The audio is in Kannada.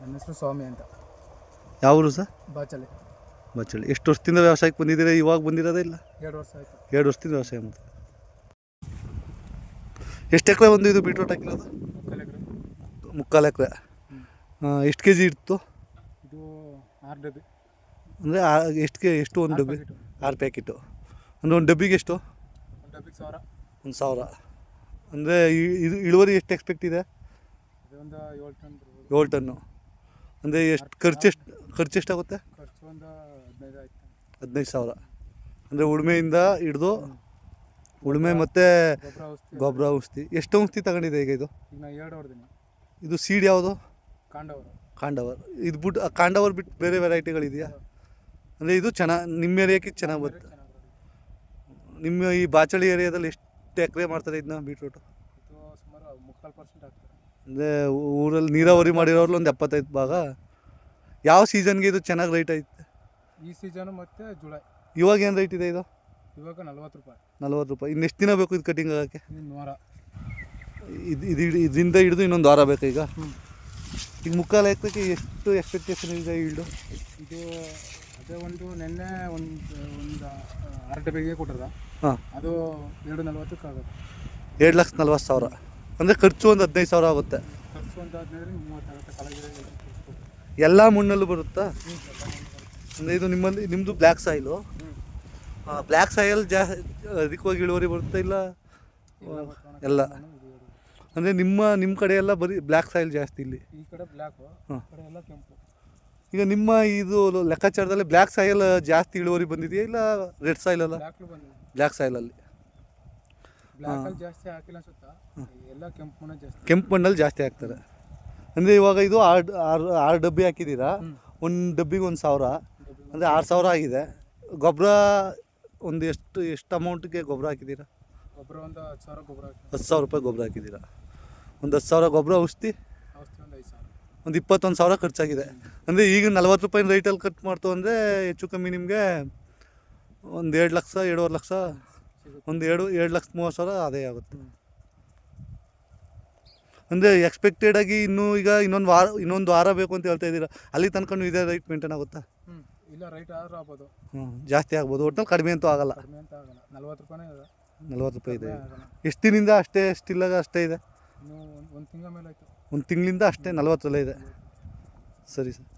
ನನ್ನ ಹೆಸರು ಸ್ವಾಮಿ ಅಂತ. ಯಾವ ಊರು ಸರ್? ಬಾಚಲೆ. ಬಾಚಲೆ. ಎಷ್ಟು ವರ್ಷದಿಂದ ವ್ಯವಸಾಯಕ್ಕೆ ಬಂದಿದ್ದೀರಾ? ಇವಾಗ ಬಂದಿರೋದೇ ಇಲ್ಲ? ಎರಡು ವರ್ಷ ಆಯಿತು. ಎರಡು ವರ್ಷದಿಂದ ವ್ಯವಸಾಯ ಮಾಡ್ತಾರೆ ಎಷ್ಟು ಎಕರೆ ಒಂದು ಇದು ಬೀಟ್ರೋಟ್ ಹಾಕಿರೋದು? ಮುಕ್ಕಾಲು ಎಕರೆ. ಮುಕ್ಕಾಲು ಎಕರೆ. ಎಷ್ಟು ಕೆ ಜಿ ಇತ್ತು? ಇದು ಆರು ಡಬ್ಬಿ ಅಂದರೆ ಎಷ್ಟು ಕೆ ಎಷ್ಟು ಒಂದು ಡಬ್ಬಿ. ಆರು ಪ್ಯಾಕೆಟು. ಅಂದರೆ ಒಂದು ಡಬ್ಬಿಗೆ ಎಷ್ಟು? ಒಂದು ಡಬ್ಬಿಗೆ ಸಾವಿರ. ಒಂದು ಸಾವಿರ. ಅಂದರೆ ಇದು ಇಳುವರಿ ಎಷ್ಟು ಎಕ್ಸ್ಪೆಕ್ಟ್ ಇದೆ? ಒಂದು ಏಳು ಟನ್ ಏಳು ಟನ್ನು. ಅಂದರೆ ಎಷ್ಟು ಖರ್ಚು ಎಷ್ಟು ಖರ್ಚು ಎಷ್ಟಾಗುತ್ತೆ? ಖರ್ಚು ಒಂದು ಹದಿನೈದು ಆಯ್ತು. ಹದಿನೈದು ಸಾವಿರ. ಅಂದರೆ ಉಳುಮೆಯಿಂದ ಹಿಡಿದು ಉಳುಮೆ ಮತ್ತು ಗೊಬ್ಬರ ಔಷಧಿ. ಎಷ್ಟು ಔಷಧಿ ತಗೊಂಡಿದೆ ಈಗ ಇದು? ಈಗ ನಾ ಎರಡು ಹೊಡೆದಿನಿ. ಇದು ಸೀಡ್ ಯಾವುದು? ಕಾಂಡವರ್. ಕಾಂಡವರ್. ಇದು ಬಿಟ್ಟು ಕಾಂಡವರ್ ಬಿಟ್ಟು ಬೇರೆ ವೆರೈಟಿಗಳಿದೆಯಾ ಅಂದರೆ ಇದು ಚೆನ್ನಾಗಿ ನಿಮ್ಮ ಏರಿಯಾಕ್ಕೆ ಚೆನ್ನಾಗಿ ಬರುತ್ತೆ. ನಿಮ್ಮ ಈ ಬಾಚಳಿ ಏರಿಯಾದಲ್ಲಿ ಎಷ್ಟು ಎಕರೆ ಮಾಡ್ತಾರೆ ಇದನ್ನ ಬೀಟ್ರೂಟು ಅಂದರೆ ಊರಲ್ಲಿ ನೀರಾವರಿ ಮಾಡಿರೋರ್ಲಿ ಒಂದು ಎಪ್ಪತ್ತೈದು ಭಾಗ. ಯಾವ ಸೀಸನ್ಗೆ ಇದು ಚೆನ್ನಾಗಿ ರೈಟ್ ಐತೆ? ಈ ಸೀಸನು ಮತ್ತು ಜುಲೈ. ಇವಾಗ ಏನು ರೈಟ್ ಇದೆ ಇದು? ಇವಾಗ ನಲ್ವತ್ತು ರೂಪಾಯಿ. ನಲ್ವತ್ತು ರೂಪಾಯಿ. ಇನ್ನೆಷ್ಟು ದಿನ ಬೇಕು ಇದು ಕಟಿಂಗ್ ಆಗೋಕ್ಕೆ? ವಾರ. ಇದು ಇದು ಇದರಿಂದ ಹಿಡಿದು ಇನ್ನೊಂದು ವಾರ ಬೇಕು ಈಗ? ಈಗ ಮುಕ್ಕಾಲು ಎತ್ತಕ್ಕೆ ಎಷ್ಟು ಎಕ್ಸ್ಪೆಕ್ಟೇಷನ್ ಇದೆ ಈಲ್ಡು ಇದು ಒಂದು ನಿನ್ನೆ ಒಂದು ಒಂದು ಆರು ಡಬ್ಬಿಗೆ ಕೊಟ್ಟದ ಹಾಂ. ಅದು ಎರಡು ನಲ್ವತ್ತಕ್ಕೆ ಆಗುತ್ತೆ ಎರಡು ಲಕ್ಷ ನಲ್ವತ್ತು ಸಾವಿರ. ಅಂದರೆ ಖರ್ಚು ಒಂದು ಹದಿನೈದು ಸಾವಿರ ಆಗುತ್ತೆ. ಖರ್ಚು ಒಂದು ಹದಿನೈದು ಮೂವತ್ತಾಗುತ್ತೆ ಕಲಗಿರ ಎಲ್ಲ ಮಣ್ಣಲ್ಲೂ ಬರುತ್ತಾ? ಅಂದರೆ ಇದು ನಿಮ್ಮಲ್ಲಿ ನಿಮ್ಮದು ಬ್ಲ್ಯಾಕ್ ಸಾಯಿಲು ಬ್ಲ್ಯಾಕ್ ಸಾಯಿಲ್ ಜಾ ಅಧಿಕವಾಗಿ ಇಳುವರಿ ಬರುತ್ತೆ ಇಲ್ಲ? ಎಲ್ಲ. ಅಂದರೆ ನಿಮ್ಮ ನಿಮ್ಮ ಕಡೆ ಎಲ್ಲ ಬರೀ ಬ್ಲ್ಯಾಕ್ ಸಾಯಿಲ್ ಜಾಸ್ತಿ ಇಲ್ಲಿ. ಈ ಕಡೆ ಬ್ಲ್ಯಾಕು. ಈ ಕಡೆ ಎಲ್ಲ ಕೆಂಪು. ಈಗ ನಿಮ್ಮ ಇದು ಲೆಕ್ಕಾಚಾರದಲ್ಲಿ ಬ್ಲ್ಯಾಕ್ ಸಾಯಿಲ್ ಜಾಸ್ತಿ ಇಳುವರಿ ಬಂದಿದೆಯಾ ಇಲ್ಲ ರೆಡ್ ಸಾಯಿಲ್ ಅಲ್ಲ? ಬ್ಲ್ಯಾಕ್ ಸಾಯಿಲಲ್ಲಿ ಜಾಸ್ತಿ ಹಾಕಿಲ್ಲ ಅನ್ಸುತ್ತಾ? ಎಲ್ಲ ಕೆಂಪು ಮಣ್ಣು ಜಾಸ್ತಿ. ಕೆಂಪು ಮಣ್ಣಲ್ಲಿ ಜಾಸ್ತಿ ಹಾಕ್ತಾರೆ. ಅಂದರೆ ಇವಾಗ ಇದು ಆರು ಆರು ಆರು ಡಬ್ಬಿ ಹಾಕಿದ್ದೀರಾ? ಒಂದು ಡಬ್ಬಿಗೆ ಒಂದು ಸಾವಿರ. ಅಂದರೆ ಆರು ಸಾವಿರ ಆಗಿದೆ. ಗೊಬ್ಬರ ಒಂದು ಎಷ್ಟು ಎಷ್ಟು ಅಮೌಂಟ್ಗೆ ಗೊಬ್ಬರ ಹಾಕಿದ್ದೀರಾ? ಗೊಬ್ಬರ ಒಂದು ಹತ್ತು ಸಾವಿರ ಗೊಬ್ಬರ ಹತ್ತು ಸಾವಿರ ರೂಪಾಯಿ ಗೊಬ್ಬರ ಹಾಕಿದ್ದೀರಾ? ಒಂದು ಹತ್ತು ಸಾವಿರ ಗೊಬ್ಬರ ಔಷಧಿ? ಒಂದು ಇಪ್ಪತ್ತೊಂದು ಸಾವಿರ ಖರ್ಚಾಗಿದೆ. ಅಂದರೆ ಈಗ ನಲ್ವತ್ತು ರೂಪಾಯಿ ರೈಟಲ್ಲಿ ಕಟ್ ಮಾಡ್ತು ಅಂದರೆ ಹೆಚ್ಚು ಕಮ್ಮಿ ನಿಮಗೆ ಒಂದು ಎರಡು ಲಕ್ಷ ಎರಡೂವರೆ ಲಕ್ಷ ಒಂದು ಎರಡು ಎರಡು ಲಕ್ಷ ಮೂವತ್ತು ಸಾವಿರ ಅದೇ ಆಗುತ್ತೆ. ಅಂದರೆ ಎಕ್ಸ್ಪೆಕ್ಟೆಡ್ ಆಗಿ ಇನ್ನೂ ಈಗ ಇನ್ನೊಂದು ವಾರ ಇನ್ನೊಂದು ವಾರ ಬೇಕು ಅಂತ ಹೇಳ್ತಾ ಇದ್ದೀರಾ? ಅಲ್ಲಿ ತನಕ ಇದೇ ರೈಟ್ ಮೇಂಟೈನ್ ಆಗುತ್ತಾ? ಇಲ್ಲ ರೈಟ್ ಆದರೂ ಆಗ್ಬೋದು. ಹ್ಞೂ ಜಾಸ್ತಿ ಆಗ್ಬೋದು. ಒಟ್ನಲ್ಲಿ ಕಡಿಮೆ ಅಂತೂ ಆಗಲ್ಲ. ಕಡಿಮೆ ಅಂತ ಆಗಲ್ಲ. ನಲ್ವತ್ತು ರೂಪಾಯಿ ಇದೆ. ನಲ್ವತ್ತು ರೂಪಾಯಿ ಇದೆ. ಕಡಿಮೆ ಆಗಲ್ಲ. ಎಷ್ಟು ದಿನದಿಂದ ಅಷ್ಟೇ ಸ್ಟಿಲ್ಲಾಗ ಅಷ್ಟೇ ಇದೆ? ಒಂದು ತಿಂಗಳ ಮೇಲೆ ಆಯಿತು. ಒಂದು ತಿಂಗಳಿಂದ ಅಷ್ಟೇ ನಲ್ವತ್ತರಲ್ಲೇ ಇದೆ. ಸರಿ ಸರ್.